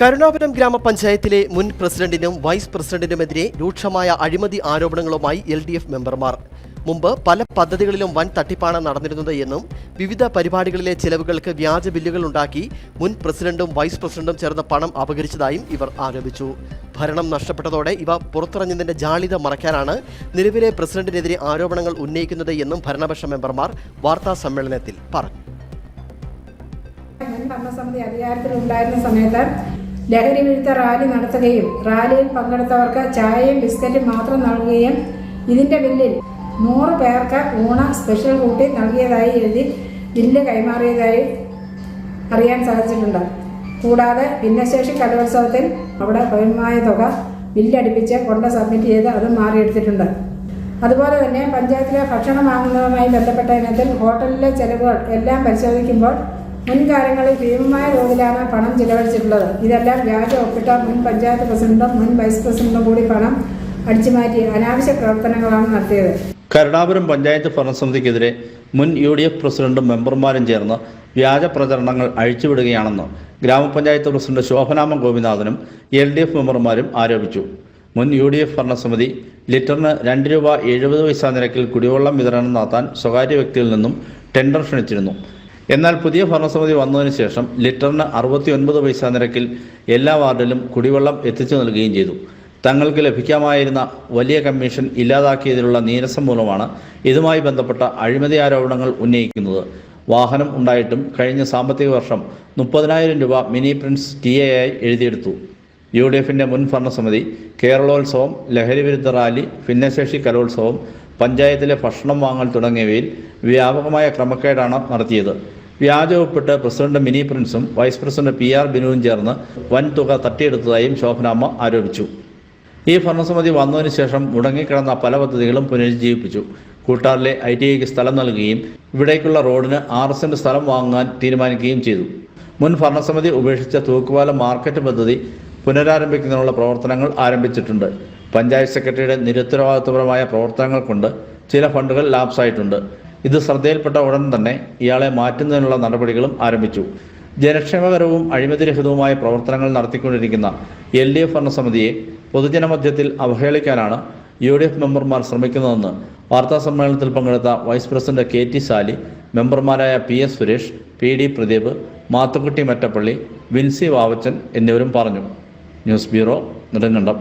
കരുണാപുരം ഗ്രാമപഞ്ചായത്തിലെ മുൻ പ്രസിഡന്റിനും വൈസ് പ്രസിഡന്റിനുമെതിരെ രൂക്ഷമായ അഴിമതി ആരോപണങ്ങളുമായി എൽ ഡി എഫ് മെമ്പർമാർ. മുമ്പ് പല പദ്ധതികളിലും വൻ തട്ടിപ്പാണ് നടന്നിരുന്നത് എന്നും വിവിധ പരിപാടികളിലെ ചെലവുകൾക്ക് വ്യാജ ബില്ലുകൾ ഉണ്ടാക്കി മുൻ പ്രസിഡന്റും വൈസ് പ്രസിഡന്റും ചേർന്ന പണം അപകരിച്ചതായും ഇവർ ആരോപിച്ചു. ഭരണം നഷ്ടപ്പെട്ടതോടെ ഇവ പുറത്തിറങ്ങുന്നതിന്റെ ജാളിത മറയ്ക്കാനാണ് നിലവിലെ പ്രസിഡന്റിനെതിരെ ആരോപണങ്ങൾ ഉന്നയിക്കുന്നത് എന്നും ഭരണപക്ഷ മെമ്പർമാർ വാർത്താ സമ്മേളനത്തിൽ പറഞ്ഞു. ഭരണസമിതി സമയത്ത് ലഹരി വിരുദ്ധ റാലി നടത്തുകയും റാലിയിൽ പങ്കെടുത്തവർക്ക് ചായയും ബിസ്ക്കറ്റും മാത്രം നൽകുകയും ഇതിന്റെ ബില്ലിൽ നൂറ് പേർക്ക് ഊണ സ്പെഷ്യൽ കൂട്ടി നൽകിയതായി എഴുതി ബില്ല് കൈമാറിയതായി അറിയാൻ സാധിച്ചിട്ടുണ്ട്. കൂടാതെ ഭിന്നശേഷി കലോത്സവത്തിൽ അവിടെ ഭയമായ തുക ബില്ലടിപ്പിച്ച് കൊണ്ട് സബ്മിറ്റ് ചെയ്ത് അത് മാറിയെടുത്തിട്ടുണ്ട്. അതുപോലെ തന്നെ പഞ്ചായത്തിലെ ഭക്ഷണം വാങ്ങുന്നതുമായി ബന്ധപ്പെട്ട ഇനത്തിൽ ഹോട്ടലിലെ ചെലവുകൾ എല്ലാം പരിശോധിക്കുമ്പോൾ മുൻകാലങ്ങളിൽ ഭീമമായ തോതിലാണ് പണം ചിലവഴിച്ചിട്ടുള്ളത്. ഇതെല്ലാം വ്യാജ ഒപ്പിട്ട മുൻ പഞ്ചായത്ത് പ്രസിഡന്റും മുൻ വൈസ് പ്രസിഡന്റും കൂടി പണം അടിച്ചുമാറ്റി അനാവശ്യ പ്രവർത്തനങ്ങളാണ് നടത്തിയത്. കരുണാപുരം പഞ്ചായത്ത് ഭരണസമിതിക്കെതിരെ മുൻ യു ഡി എഫ് പ്രസിഡന്റും മെമ്പർമാരും ചേർന്ന് വ്യാജ പ്രചരണങ്ങൾ അഴിച്ചുവിടുകയാണെന്ന് ഗ്രാമപഞ്ചായത്ത് പ്രസിഡന്റ് ശോഭനാമ ഗോപിനാഥനും എൽ ഡി എഫ് മെമ്പർമാരും ആരോപിച്ചു. മുൻ യു ഡി എഫ് ഭരണസമിതി ലിറ്ററിന് രണ്ട് രൂപ എഴുപത് പൈസ നിരക്കിൽ കുടിവെള്ളം വിതരണം നടത്താൻ സ്വകാര്യ വ്യക്തിയിൽ നിന്നും ടെൻഡർ ക്ഷണിച്ചിരുന്നു. എന്നാൽ പുതിയ ഭരണസമിതി വന്നതിന് ശേഷം ലിറ്ററിന് അറുപത്തി ഒൻപത് പൈസ നിരക്കിൽ എല്ലാ വാർഡിലും കുടിവെള്ളം എത്തിച്ചു നൽകുകയും ചെയ്തു. തങ്ങൾക്ക് ലഭിക്കാമായിരുന്ന വലിയ കമ്മീഷൻ ഇല്ലാതാക്കിയതിലുള്ള നീരസം മൂലമാണ് ഇതുമായി ബന്ധപ്പെട്ട അഴിമതി ആരോപണങ്ങൾ ഉന്നയിക്കുന്നത്. വാഹനം ഉണ്ടായിട്ടും കഴിഞ്ഞ സാമ്പത്തിക വർഷം മുപ്പതിനായിരം രൂപ മിനി പ്രിൻസ് ടി എ ആയി എഴുതിയെടുത്തു. യു ഡി എഫിന്റെ മുൻ ഭരണസമിതി കേരളോത്സവം ലഹരി വിരുദ്ധ റാലി ഭിന്നശേഷി കലോത്സവം പഞ്ചായത്തിലെ ഭക്ഷണം വാങ്ങൽ തുടങ്ങിയവയിൽ വ്യാപകമായ ക്രമക്കേടാണ് നടത്തിയത്. വ്യാജ ഒപ്പിട്ട് പ്രസിഡന്റ് മിനി പ്രിൻസും വൈസ് പ്രസിഡന്റ് പി ആർ ബിനുവും ചേർന്ന് വൻ തുക തട്ടിയെടുത്തതായും ശോഭനാമ്മ ആരോപിച്ചു. ഈ ഭരണസമിതി വന്നതിന് ശേഷം മുടങ്ങിക്കിടന്ന പല പദ്ധതികളും പുനരുജ്ജീവിപ്പിച്ചു. കൂട്ടാറിലെ ഐ ടി ഐക്ക് സ്ഥലം നൽകുകയും ഇവിടേക്കുള്ള റോഡിന് ആർ സെന്റ് സ്ഥലം വാങ്ങാൻ തീരുമാനിക്കുകയും ചെയ്തു. മുൻ ഭരണസമിതി ഉപേക്ഷിച്ച തൂക്കുപാലം മാർക്കറ്റ് പദ്ധതി പുനരാരംഭിക്കുന്നതിനുള്ള പ്രവർത്തനങ്ങൾ ആരംഭിച്ചിട്ടുണ്ട്. പഞ്ചായത്ത് സെക്രട്ടറിയുടെ നിരുത്തരവാദിത്വപരമായ പ്രവർത്തനങ്ങൾ കൊണ്ട് ചില ഫണ്ടുകൾ ലാപ്സായിട്ടുണ്ട്. ഇത് ശ്രദ്ധയിൽപ്പെട്ട ഉടൻ തന്നെ ഇയാളെ മാറ്റുന്നതിനുള്ള നടപടികളും ആരംഭിച്ചു. ജനക്ഷേമകരവും അഴിമതിരഹിതവുമായ പ്രവർത്തനങ്ങൾ നടത്തിക്കൊണ്ടിരിക്കുന്ന എൽ ഡി എഫ് ഭരണസമിതിയെ പൊതുജനമധ്യത്തിൽ അവഹേളിക്കാനാണ് യു ഡി എഫ് മെമ്പർമാർ ശ്രമിക്കുന്നതെന്ന് വാർത്താ സമ്മേളനത്തിൽ പങ്കെടുത്ത vice president K T Sali മെമ്പർമാരായ P S Suresh P D Pradeep Mathukutty Mattappally Vincy Vavachan എന്നിവരും പറഞ്ഞു. News bureau Nedumkandam.